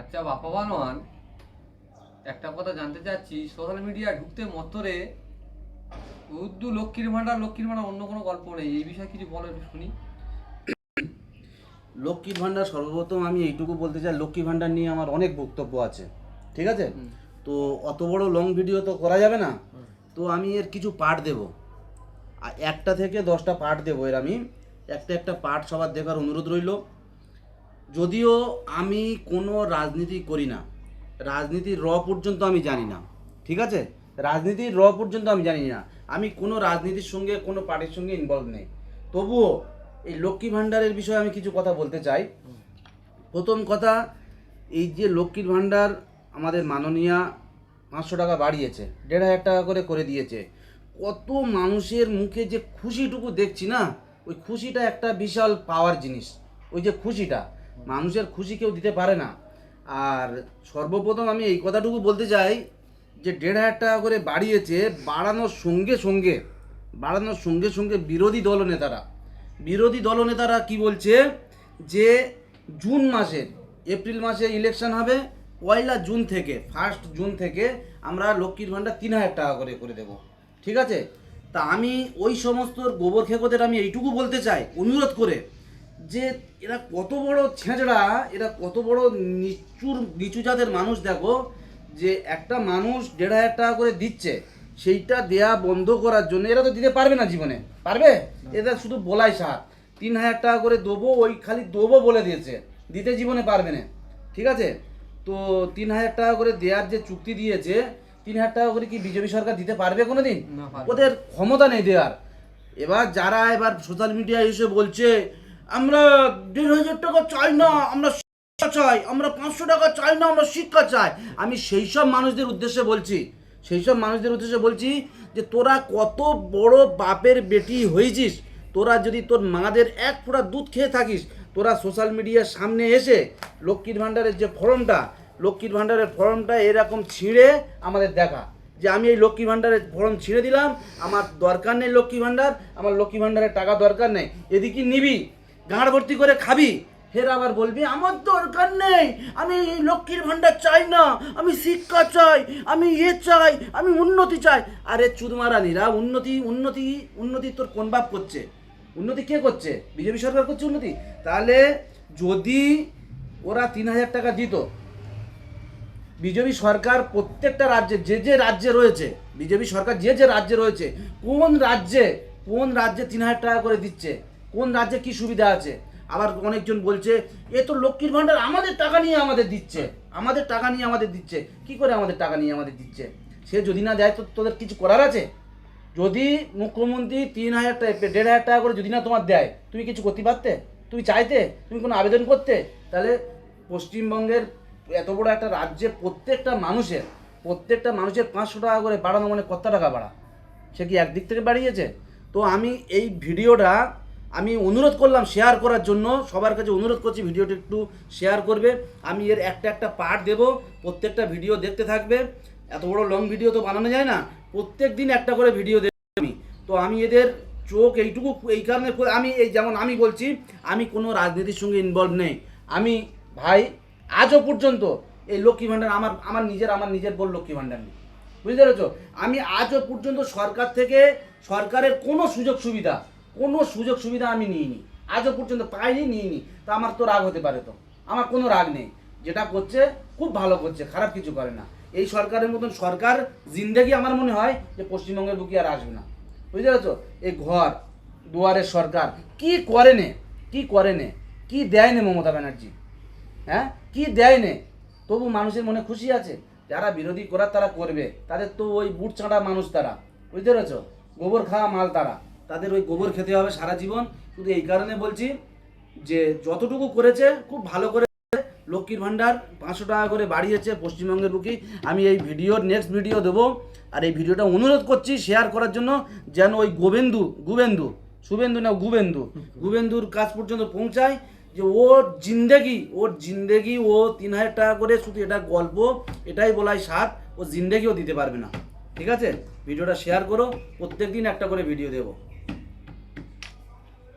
আচ্ছা বাপা বানোয়ান একটা কথা জানতে চাচ্ছি সোশ্যাল মিডিয়া ঢুকতে মত্তরে উর্দু লক্ষ্মীর ভাণ্ডার লক্ষ্মীর ভাণ্ডার অন্য কোনো গল্প নেই। এই বিষয়ে কিছু বলো একটু শুনি। লক্ষ্মীর ভাণ্ডার সর্বপ্রথম আমি এইটুকু বলতে চাই লক্ষ্মী ভাণ্ডার নিয়ে আমার অনেক বক্তব্য আছে ঠিক আছে? তো অত বড় লং ভিডিও তো করা যাবে না তো আমি এর কিছু পার্ট দেব। আর একটা থেকে দশটা পার্ট দেবো এর আমি। একটা একটা পার্ট সবার দেখার অনুরোধ রইল। যদিও আমি কোনো রাজনীতি করি না, রাজনীতির র পর্যন্ত আমি জানি না, ঠিক আছে? রাজনীতির র পর্যন্ত আমি জানি না, আমি কোনো রাজনীতির সঙ্গে, কোনো পার্টির সঙ্গে ইনভলভ নেই। তবুও এই লক্ষ্মী ভাণ্ডারের বিষয়ে আমি কিছু কথা বলতে চাই। প্রথম কথা, এই যে লক্ষ্মীর ভাণ্ডার আমাদের মাননীয়া পাঁচশো টাকা বাড়িয়েছে, দেড় হাজার টাকা করে করে দিয়েছে, কত মানুষের মুখে যে খুশিটুকু দেখছি না, ওই খুশিটা একটা বিশাল পাওয়ার জিনিস, ওই যে খুশিটা। মানুষের খুশি কেউ দিতে পারে না। আর সর্বপ্রথম আমি এই কথাটুকু বলতে চাই যে দেড় হাজার টাকা করে বাড়িয়েছে বাড়ানোর সঙ্গে সঙ্গে, বাড়ানোর সঙ্গে সঙ্গে বিরোধী দলনেতারা বিরোধী দলনেতারা কি বলছে যে জুন মাসের এপ্রিল মাসে ইলেকশন হবে, পয়লা জুন থেকে ফার্স্ট জুন থেকে আমরা লক্ষ্মীর ভাণ্ডার তিন হাজার টাকা করে করে দেব। ঠিক আছে? তা আমি ওই সমস্ত গোবর খেকোদের আমি এইটুকু বলতে চাই, অনুরোধ করে যে এরা কত বড় ছেঁচড়া এরা কত বড় নিচুর নিচু জাতের মানুষ দেখো যে একটা মানুষ দেড় হাজার টাকা করে দিচ্ছে সেইটা দেয়া বন্ধ করার জন্য এরা তো দিতে পারবে না জীবনে। পারবে? এরা শুধু বলাই সার। তিন হাজার টাকা করে দেবো ওই খালি দেবো বলে দিয়েছে। দিতে জীবনে পারবে না। ঠিক আছে? তো তিন হাজার টাকা করে দেওয়ার যে চুক্তি দিয়েছে তিন হাজার টাকা করে কি বিজেপি সরকার দিতে পারবে কোনো দিন ওদের ক্ষমতা নেই দেওয়ার এবার যারা এবার সোশ্যাল মিডিয়ায় এসে বলছে আমরা দেড় হাজার টাকা চাই না, আমরা শিক্ষা চাই, আমরা পাঁচশো টাকা চাই না, আমরা শিক্ষা চাই। আমি সেই সব মানুষদের উদ্দেশ্যে বলছি, সেই সব মানুষদের উদ্দেশ্যে বলছি যে তোরা কত বড় বাপের বেটি হয়েছিস, তোরা যদি তোর মাদের এক ফোঁটা দুধ খেয়ে থাকিস, তোরা সোশ্যাল মিডিয়ার সামনে এসে লক্ষ্মীর ভাণ্ডারের যে ফর্মটা, লক্ষ্মীর ভাণ্ডারের ফর্মটা এরকম ছিঁড়ে আমাদের দেখা। যে আমি এই লক্ষ্মী ভাণ্ডারের ফর্ম ছিঁড়ে দিলাম, আমার দরকার নেই লক্ষ্মী ভাণ্ডার, আমার লক্ষ্মী ভাণ্ডারের টাকা দরকার নেই। এদিকে নিবি গাঁড় ভর্তি করে খাবি। ফের আবার বলবি, আমার দরকার নেই, আমি লক্ষ্মীর ভাণ্ডার চাই না, আমি শিক্ষা চাই, আমি ইয়ে চাই, আমি উন্নতি চাই। আরে চুদমারানিরা উন্নতি উন্নতি উন্নতি তোর কোন বাপ করছে? উন্নতি কে করছে? বিজেপি সরকার করছে উন্নতি? তাহলে যদি ওরা তিন হাজার টাকা দিত, বিজেপি সরকার প্রত্যেকটা রাজ্যে, যে যে রাজ্যে রয়েছে, বিজেপি সরকার যে যে রাজ্যে রয়েছে, কোন রাজ্যে কোন রাজ্যে তিন হাজার টাকা করে দিচ্ছে? কোন রাজ্যে কি সুবিধা আছে? আবার অনেকজন বলছে, এ তো লক্ষ্মীর ভাণ্ডার, আমাদের টাকা নিয়ে আমাদের দিচ্ছে। আমাদের টাকা নিয়ে আমাদের দিচ্ছে। কি করে আমাদের টাকা নিয়ে আমাদের দিচ্ছে? সে যদি না দেয়, তো তোদের কিছু করার আছে? যদি মুখ্যমন্ত্রী তিন হাজার টাকা, দেড় হাজার টাকা করে যদি না তোমার দেয়, তুমি কিছু করতে পারতে? তুমি চাইতে? তুমি কোনো আবেদন করতে? তাহলে পশ্চিমবঙ্গের এত বড় একটা রাজ্যে প্রত্যেকটা মানুষের প্রত্যেকটা মানুষের পাঁচশো টাকা করে বাড়ানো মানে কত টাকা বাড়া? সে কি একদিক থেকে বাড়িয়েছে? তো আমি এই ভিডিওটা আমি অনুরোধ করলাম শেয়ার করার জন্য। সবার কাছে অনুরোধ করছি ভিডিওটা একটু শেয়ার করবে। আমি এর একটা একটা পার্ট দেব, প্রত্যেকটা ভিডিও দেখতে থাকবে। এত বড় লং ভিডিও তো বানানো যায় না, প্রত্যেক দিন একটা করে ভিডিও দেব আমি। তো আমি এদের চোখ এইটুকু, এই কারণে আমি এই যেমন আমি বলছি, আমি কোনো রাজনীতির সঙ্গে ইনভলভ নেই। আমি ভাই আজও পর্যন্ত এই লক্ষ্মী ভাণ্ডার আমার আমার নিজের আমার নিজের বল লক্ষ্মী ভাণ্ডার নেই। বুঝতে পেরেছ? আমি আজও পর্যন্ত সরকার থেকে সরকারের কোনো সুযোগ সুবিধা কোনো সুযোগ সুবিধা আমি নিইনি। আজও পর্যন্ত পাইনি, নিইনি। তা আমার তো রাগ হতে পারে তো। আমার কোনো রাগ নেই। যেটা করছে, খুব ভালো করছে, খারাপ কিছু করে না। এই সরকারের মতন সরকার জিন্দেগি আমার মনে হয় যে পশ্চিমবঙ্গের বুকে আর আসবে না। বুঝতে পেরেছ? এই ঘর, দুয়ারের সরকার, কি করে নে? কি করে নে? কি দেয় নে মমতা ব্যানার্জি? হ্যাঁ? কি দেয় নে? তবু মানুষের মনে খুশি আছে। যারা বিরোধী করার তারা করবে। তাদের তো ওই বুট চাঁড়া মানুষ তারা। বুঝতে পেরেছ? গোবর খাওয়া মাল তারা। তাদের ওই গোবর খেতে হবে সারা জীবন। শুধু এই কারণে বলছি যে যতটুকু করেছে, খুব ভালো করে লক্ষ্মীর ভাণ্ডার পাঁচশো টাকা করে বাড়িয়েছে পশ্চিমবঙ্গের বুকে আমি এই ভিডিওর নেক্সট ভিডিও দেবো। আর এই ভিডিওটা অনুরোধ করছি শেয়ার করার জন্য যেন ওই গোবেন্দু, গুবেন্দু, শুভেন্দু না, গুবেন্দু, গুবেন্দুর কাজ পর্যন্ত পৌঁছায় যে ওর জিন্দেগি ওর জিন্দেগি ও তিন হাজার টাকা করে শুধু এটা গল্প, এটাই বলাই সাত ও জিন্দেগিও দিতে পারবে না। ঠিক আছে? ভিডিওটা শেয়ার করো প্রত্যেক দিন একটা করে ভিডিও দেবো।